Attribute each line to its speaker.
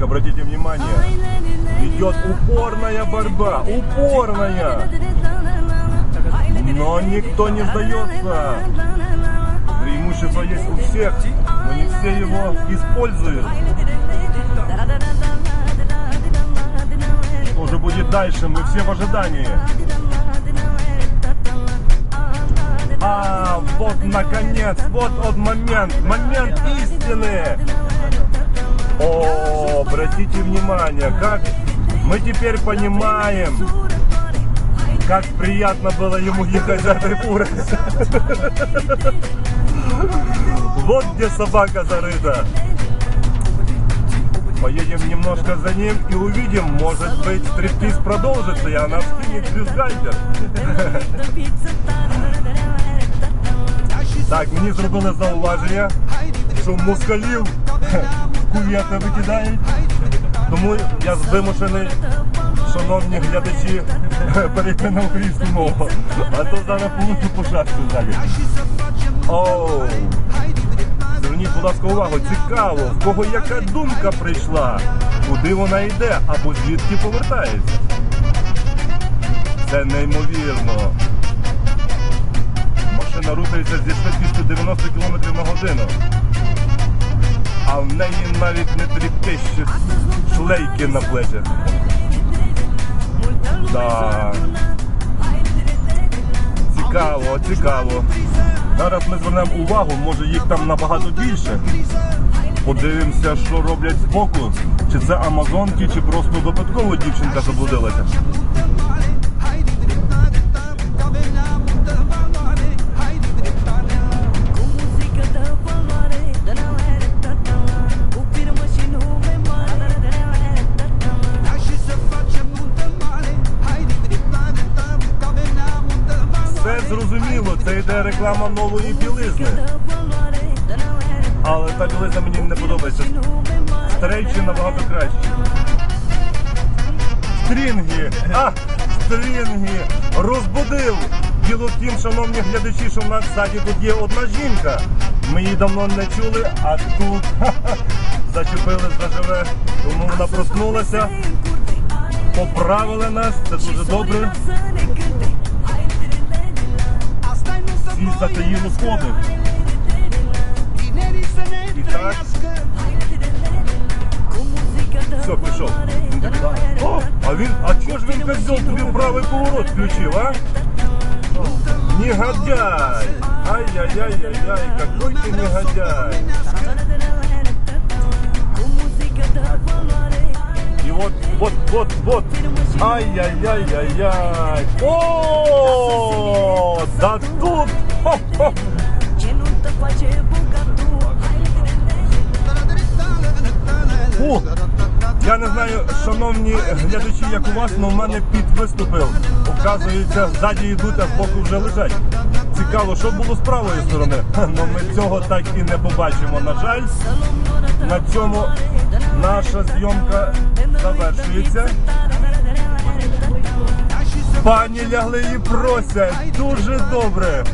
Speaker 1: Обратите внимание, идет упорная борьба, упорная. Но никто не сдается. Преимущество есть у всех, но не все его используют. Что же будет дальше? Мы все в ожидании. А, вот наконец, вот он момент, момент истины. О, обратите внимание, как мы теперь понимаем, как приятно было ему ехать за этой фурой. Вот где собака зарыта. Поедем немножко за ним и увидим, может быть, стриптиз продолжится, и она скинет бюстгальтер. Так, мені зробили зауваження, що москалів кув'ята викидають. Тому я вимушений, шановні глядачі, перейти на українську мову. А то зараз получу по шапці далі. Оу. Зверніть, будь ласка, увагу, цікаво, в кого яка думка прийшла, куди вона йде або звідки повертається. Це неймовірно. Машина рухається зі швидкістю 90 км на годину. А в неї навіть не тріпещуть шлейки на плечах. Да. Цікаво, цікаво. Зараз ми звернемо увагу, може їх там набагато більше. Подивимося, що роблять збоку. Чи це амазонки, чи просто випадково дівчинка заблудилася. Все зрозуміло, це йде реклама нової білизни. Але та білизна мені не подобається. Старейші набагато краще. Стрінги! А! Стрінги! Розбудив! Діло в тім, шановні глядачі, що в нас ззаді тут є одна жінка. Ми її давно не чули, а тут зачепили заживе. Тому вона проснулася, поправили нас, це дуже добре. Всі затаїли сходи. І так,
Speaker 2: Com música da
Speaker 1: все, пішов.
Speaker 2: Valore, da não era
Speaker 1: О, а він, а чого ж він козел тобі правий поворот включив, а? Негодяй! Ай-яй-яй-яй-яй, какой ты негодяй!
Speaker 2: Com música da Valore,
Speaker 1: И вот, вот, вот, вот. Ай-яй-яй-яй-яй. О, да тут! Фу. Я не знаю, шановні глядачі, як у вас, але в мене під виступив. Оказується, ззаді йдуть, а збоку вже лежать. Цікаво, що було з правої сторони. Ну ми цього так і не побачимо. На жаль, на цьому наша зйомка завершується. Пані лягли і просять. Дуже добре.